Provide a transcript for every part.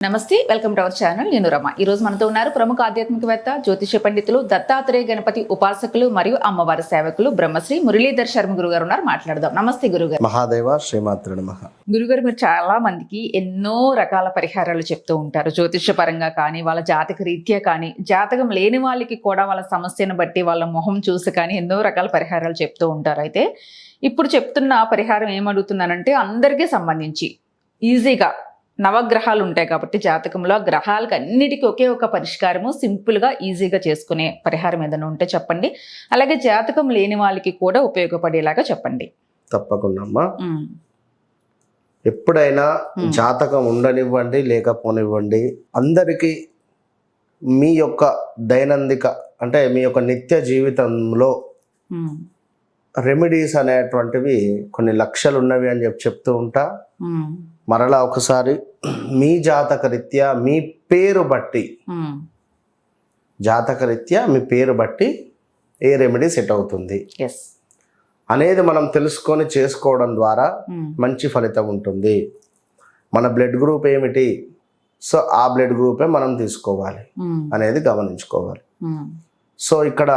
నమస్తే welcome to our channel. నేను రమ. ఈ రోజు మనతో ఉన్నారు ప్రముఖ ఆధ్యాత్మికవేత్త జ్యోతిష పండితులు దత్తాత్రేయ గణపతి ఉపాసకులు మరియు అమ్మవారి సేవకులు బ్రహ్మశ్రీ మురళీధర్ శర్మ గురువు గారు ఉన్నారు. మాట్లాడదాం. నమస్తే గురుగారు. మహాదేవ శ్రీమాత్రుడు నమః. గురుగారు మీరు చాలా మందికి ఎన్నో రకాల పరిహారాలు చెప్తూ ఉంటారు. జ్యోతిష పరంగా కానీ వాళ్ళ జాతక రీత్యా కానీ జాతకం లేని వాళ్ళకి కూడా వాళ్ళ సమస్యను బట్టి వాళ్ళ మొహం చూసి కానీ ఎన్నో రకాల పరిహారాలు చెప్తూ ఉంటారు. అయితే ఇప్పుడు చెప్తున్న పరిహారం ఏమడుగుతున్నానంటే అందరికీ సంబంధించి ఈజీగా నవగ్రహాలు ఉంటాయి కాబట్టి జాతకంలో గ్రహాలకు అన్నిటికీ ఒకే ఒక పరిష్కారము సింపుల్గా ఈజీగా చేసుకునే పరిహారం ఏదైనా ఉంటే చెప్పండి. అలాగే జాతకం లేని వాళ్ళకి కూడా ఉపయోగపడేలాగా చెప్పండి. తప్పకుండా అమ్మా. ఎప్పుడైనా. జాతకం ఉండనివ్వండి లేకపోనివ్వండి అందరికీ మీ యొక్క దైనందిక అంటే మీ యొక్క నిత్య జీవితంలో రెమెడీస్ అనేటువంటివి కొన్ని లక్షలు ఉన్నవి అని చెప్పి చెప్తూ ఉంటా. మరలా ఒకసారి మీ జాతక రీత్యా మీ పేరు బట్టి ఉమ్. జాతక రీత్యా మీ పేరు బట్టి ఏ రెమెడీ సెట్ అవుతుంది? అనేది మనం తెలుసుకొని చేసుకోవడం ద్వారా మంచి ఫలితం ఉంటుంది. మన బ్లడ్ గ్రూప్ ఏమిటి? సో ఆ బ్లడ్ గ్రూపే మనం తీసుకోవాలి అనేది గమనించుకోవాలి. సో ఇక్కడ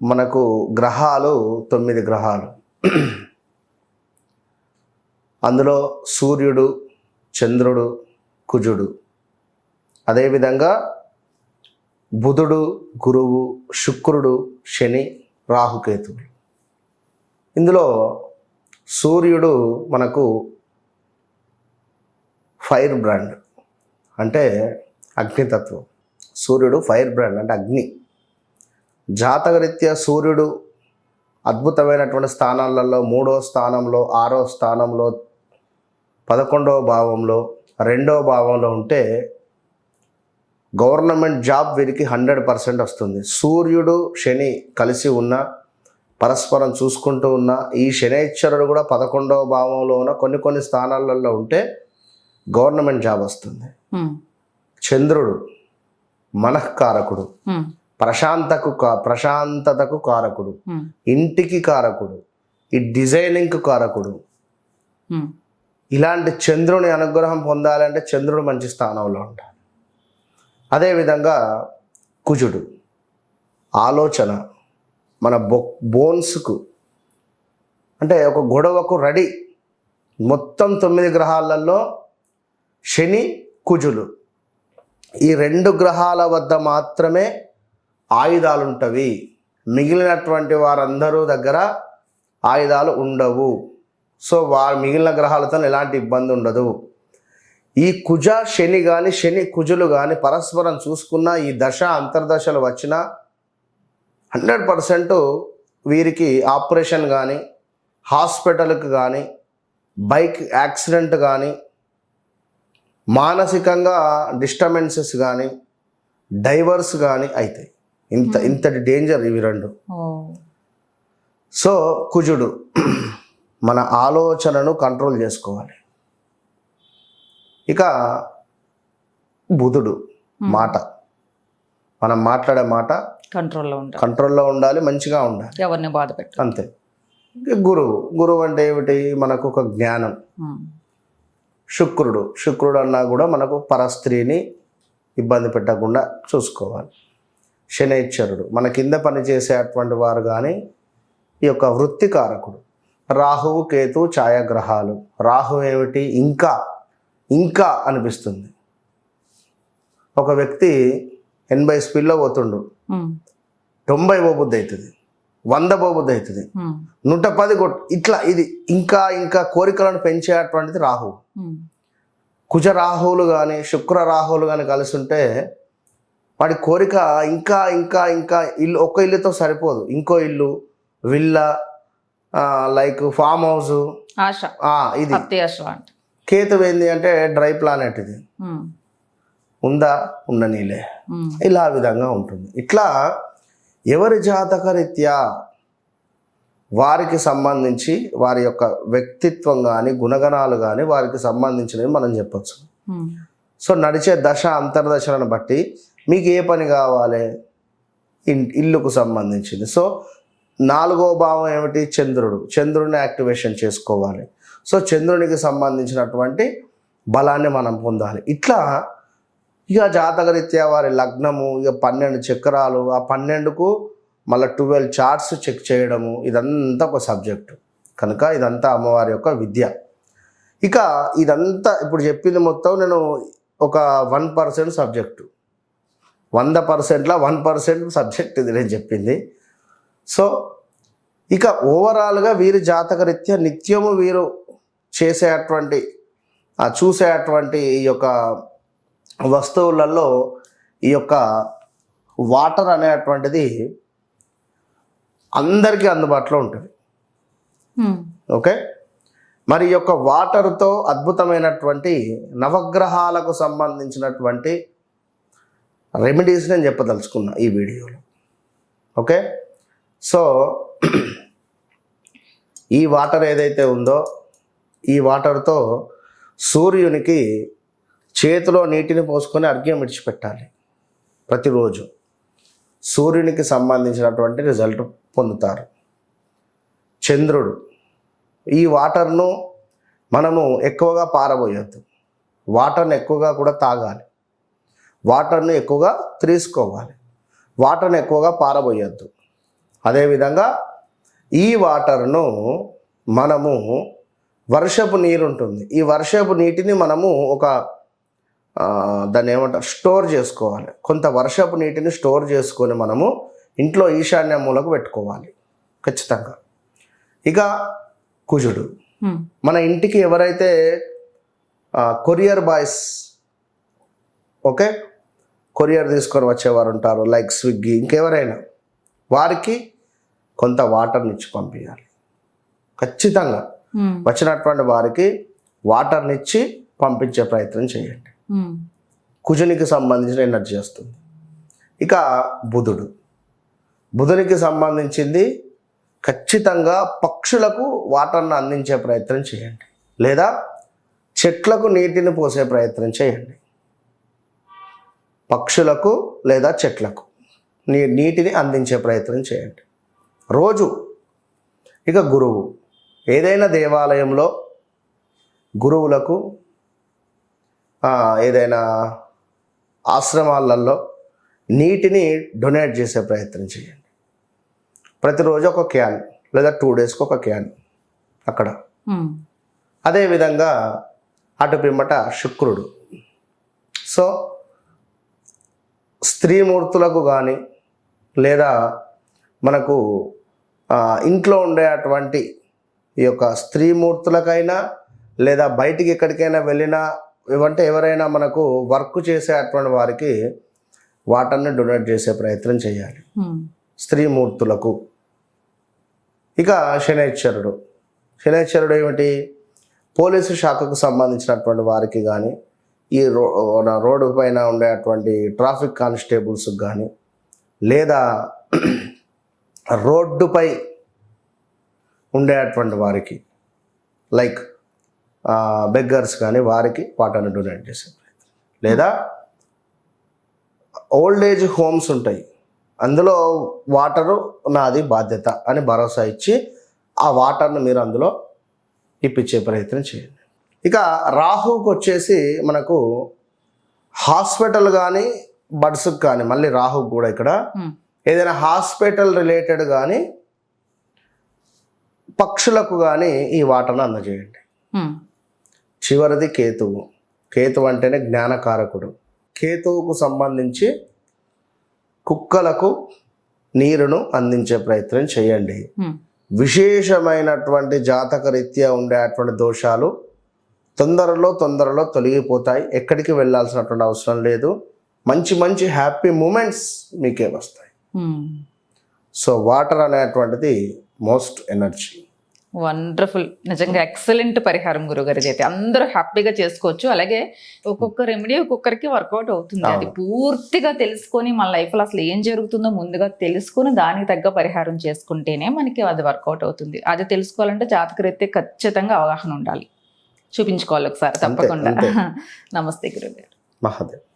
మనకు గ్రహాలు తొమ్మిది గ్రహాలు. అందులో సూర్యుడు చంద్రుడు కుజుడు. అదేవిధంగా బుధుడు గురువు శుక్రుడు శని రాహుకేతువులు. ఇందులో సూర్యుడు మనకు ఫైర్ బ్రాండ్ అంటే అగ్నితత్వం. సూర్యుడు ఫైర్ బ్రాండ్ అంటే అగ్ని. జాతకరీత్యా సూర్యుడు అద్భుతమైనటువంటి స్థానాలలో మూడో స్థానంలో ఆరో స్థానంలో పదకొండవ భావంలో రెండవ భావంలో ఉంటే గవర్నమెంట్ జాబ్ వీరికి హండ్రెడ్ పర్సెంట్ వస్తుంది. సూర్యుడు శని కలిసి ఉన్న పరస్పరం చూసుకుంటూ ఉన్న ఈ శనైశ్వరుడు కూడా పదకొండవ భావంలో ఉన్న కొన్ని కొన్ని స్థానాలలో ఉంటే గవర్నమెంట్ జాబ్ వస్తుంది. చంద్రుడు మనఃకారకుడు. ప్రశాంతకు కా- ప్రశాంతతకు కారకుడు. ఇంటికి కారకుడు. ఈ డిజైనింగ్కు కారకుడు. ఇలాంటి చంద్రుని అనుగ్రహం పొందాలంటే చంద్రుడు మంచి స్థానంలో ఉంటాడు. అదేవిధంగా కుజుడు ఆలోచన మన బొ బోన్స్కు అంటే ఒక గొడవకు రెడీ. మొత్తం తొమ్మిది గ్రహాలలో శని కుజులు ఈ రెండు గ్రహాల వద్ద మాత్రమే ఆయుధాలు ఉంటవి మిగిలినటువంటి వారందరూ దగ్గర ఆయుధాలు ఉండవు. సో వారు మిగిలిన గ్రహాలతో ఎలాంటి ఇబ్బంది ఉండదు. ఈ కుజ శని కానీ శని కుజులు కానీ పరస్పరం చూసుకున్న ఈ దశ అంతర్దశలు వచ్చిన హండ్రెడ్ పర్సెంట్ వీరికి ఆపరేషన్ కానీ హాస్పిటల్కి కానీ బైక్ యాక్సిడెంట్ కానీ మానసికంగా డిస్టర్బెన్సెస్ కానీ డైవర్స్ కానీ అవుతాయి ఇంత ఇంతటి డేంజర్ ఇవి రెండు. సో కుజుడు మన ఆలోచనను కంట్రోల్ చేసుకోవాలి. ఇక బుధుడు మాట. మనం మాట్లాడే మాట కంట్రోల్లో ఉంటారు కంట్రోల్లో ఉండాలి మంచిగా ఉండాలి. ఎవరిని బాధ పెట్టు అంతే. గురువు గురువు అంటే ఏమిటి? మనకు ఒక జ్ఞానం. శుక్రుడు శుక్రుడు అన్నా కూడా మనకు పరస్త్రీని ఇబ్బంది పెట్టకుండా చూసుకోవాలి. శనైశ్వరుడు మన కింద పనిచేసేటువంటి వారు కానీ ఈ యొక్క వృత్తికారకుడు. రాహువు కేతు ఛాయాగ్రహాలు. రాహు ఏమిటి? ఇంకా ఇంకా అనిపిస్తుంది. ఒక వ్యక్తి ఎనభై స్పీడ్లో పోతుండు. తొంభై పోబుద్ది అవుతుంది వంద పోబుద్ది అవుతుంది నూట పది కొట్ ఇట్లా ఇది ఇంకా ఇంకా కోరికలను పెంచేటువంటిది రాహువు ఉమ్, కుజ రాహువులు కానీ శుక్ర రాహువులు కానీ కలిసి ఉంటే వాడి కోరిక ఇంకా ఇంకా ఇంకా ఇల్లు ఒక ఇల్లుతో సరిపోదు. ఇంకో ఇల్లు విల్లా లైక్ ఫామ్ హౌస్ ఇది. కేతు ఏంది అంటే డ్రై ప్లానెట్ ఇది. ఉందా? ఉండనీలే. ఇలా విధంగా ఉంటుంది. ఇట్లా ఎవరి జాతక రీత్యా వారికి సంబంధించి వారి యొక్క వ్యక్తిత్వం కానీ గుణగణాలు కానీ వారికి సంబంధించినవి మనం చెప్పొచ్చు. సో నడిచే దశ అంతర్దశలను బట్టి మీకు ఏ పని కావాలి? ఇల్లుకు సంబంధించింది. సో నాలుగో భావం ఏమిటి? చంద్రుడు. చంద్రుడిని యాక్టివేషన్ చేసుకోవాలి. సో చంద్రునికి సంబంధించినటువంటి బలాన్ని మనం పొందాలి. ఇట్లా ఇక జాతకరీత్యా వారి లగ్నము ఇక పన్నెండు చక్రాలు ఆ పన్నెండుకు మళ్ళీ ట్వెల్వ్ చార్ట్స్ చెక్ చేయడము ఇదంతా ఒక సబ్జెక్టు. కనుక ఇదంతా అమ్మవారి యొక్క విద్య. ఇక ఇదంతా ఇప్పుడు చెప్పింది మొత్తం నేను ఒక వన్ పర్సెంట్ సబ్జెక్టు. వంద పర్సెంట్లో వన్ పర్సెంట్ సబ్జెక్ట్ ఇది నేను చెప్పింది. సో ఇక ఓవరాల్గా వీరి జాతకరీత్యా నిత్యము వీరు చేసేటువంటి ఆ చూసేటువంటి ఈ యొక్క వస్తువులలో ఈ యొక్క వాటర్ అనేటువంటిది అందరికీ అందుబాటులో ఉంటుంది. ఓకే? మరి ఈ యొక్క వాటర్తో అద్భుతమైనటువంటి నవగ్రహాలకు సంబంధించినటువంటి రెమెడీస్ నేను చెప్పదలుచుకున్నా ఈ వీడియోలో. ఓకే? సో ఈ వాటర్ ఏదైతే ఉందో ఈ వాటర్తో సూర్యునికి చేతిలో నీటిని పోసుకొని అర్ఘ్యం విడిచిపెట్టాలి ప్రతిరోజు. సూర్యునికి సంబంధించినటువంటి రిజల్ట్ పొందుతారు. చంద్రుడు ఈ వాటర్ను మనము ఎక్కువగా పారబోయొద్దు. వాటర్ని ఎక్కువగా కూడా తాగాలి. వాటర్ని ఎక్కువగా తీసుకోవాలి. వాటర్ని ఎక్కువగా పారబోయొద్దు. అదేవిధంగా ఈ వాటర్ను మనము వర్షపు నీరు ఉంటుంది ఈ వర్షపు నీటిని మనము ఒక దాన్ని ఏమంటారు? స్టోర్ చేసుకోవాలి. కొంత వర్షపు నీటిని స్టోర్ చేసుకొని మనము ఇంట్లో ఈశాన్య మూలకు పెట్టుకోవాలి. ఖచ్చితంగా. ఇక కుజుడు. మన ఇంటికి ఎవరైతే కొరియర్ బాయ్స్ ఓకే? కొరియర్ తీసుకొని వచ్చేవారు ఉంటారు లైక్ స్విగ్గీ ఇంకెవరైనా. వారికి కొంత వాటర్ని ఇచ్చి పంపించాలి ఖచ్చితంగా. వచ్చినటువంటి వారికి వాటర్ని ఇచ్చి పంపించే ప్రయత్నం చేయండి. కుజునికి సంబంధించిన ఎనర్జీ వస్తుంది. ఇక బుధుడు. బుధునికి సంబంధించింది ఖచ్చితంగా పక్షులకు వాటర్ను అందించే ప్రయత్నం చేయండి. లేదా చెట్లకు నీటిని పోసే ప్రయత్నం చేయండి. పక్షులకు లేదా చెట్లకు నీ నీటిని అందించే ప్రయత్నం చేయండి. రోజు. ఇక గురువు. ఏదైనా దేవాలయంలో గురువులకు ఏదైనా ఆశ్రమాలలో నీటిని డొనేట్ చేసే ప్రయత్నం చేయండి. ప్రతిరోజు ఒక క్యాన్ లేదా టూ డేస్కి ఒక క్యాన్ అక్కడ. అదేవిధంగా అటు పిమ్మట శుక్రుడు. సో స్త్రీమూర్తులకు కానీ లేదా మనకు ఇంట్లో ఉండేటువంటి ఈ యొక్క స్త్రీమూర్తులకైనా లేదా బయటికి ఎక్కడికైనా వెళ్ళినా ఇవంటే ఎవరైనా మనకు వర్క్ చేసేటువంటి వారికి వాటర్ని డొనేట్ చేసే ప్రయత్నం చేయాలి. స్త్రీమూర్తులకు. ఇక శనేశ్వరుడు. శనేశ్వరుడు ఏమిటి? పోలీసు శాఖకు సంబంధించినటువంటి వారికి కానీ ఈ రో రోడ్డు పైన ఉండేటువంటి ట్రాఫిక్ కానిస్టేబుల్స్కి కానీ లేదా రోడ్డుపై ఉండేటువంటి వారికి లైక్ బెగ్గర్స్ కానీ వారికి వాటర్ని డొనేట్ చేసే ప్రయత్నం. లేదా ఓల్డ్ ఏజ్ హోమ్స్ ఉంటాయి. అందులో వాటరు నాది బాధ్యత అని భరోసా ఇచ్చి ఆ వాటర్ను మీరు అందులో ఇప్పించే ప్రయత్నం చేయండి. ఇక రాహుకి వచ్చేసి మనకు హాస్పిటల్ కానీ బడ్స్కి కానీ మళ్ళీ రాహుకు కూడా ఇక్కడ ఏదైనా హాస్పిటల్ రిలేటెడ్ కానీ పక్షులకు కానీ ఈ వాటర్ను అందజేయండి. చివరిది కేతువు కేతువు అంటేనే జ్ఞానకారకుడు కేతువుకు సంబంధించి కుక్కలకు నీరును అందించే ప్రయత్నం చేయండి. విశేషమైనటువంటి జాతక రీత్యా ఉండేటువంటి దోషాలు తొందరలో తొందరలో తొలగిపోతాయి ఎక్కడికి వెళ్ళాల్సినటువంటి అవసరం లేదు మంచి మంచి హ్యాపీ మూమెంట్స్ మీకే వస్తాయి. సో వాటర్ అనేటువంటిది మోస్ట్ ఎనర్జీ వండర్ఫుల్ నిజంగా ఎక్సలెంట్ పరిహారం గురుగారు అయితే. అందరూ హ్యాపీగా చేసుకోవచ్చు. అలాగే ఒక్కొక్క రెమెడీ ఒక్కొక్కరికి వర్కౌట్ అవుతుంది. అది. పూర్తిగా తెలుసుకొని మన లైఫ్లో అసలు ఏం జరుగుతుందో ముందుగా తెలుసుకొని దానికి తగ్గ పరిహారం చేసుకుంటేనే మనకి అది వర్కౌట్ అవుతుంది. అది తెలుసుకోవాలంటే జాతకరీత్యా ఖచ్చితంగా అవగాహన ఉండాలి. చూపించుకోవాలి ఒకసారి తప్పకుండా. నమస్తే గురుగారు. మహాదేవ్.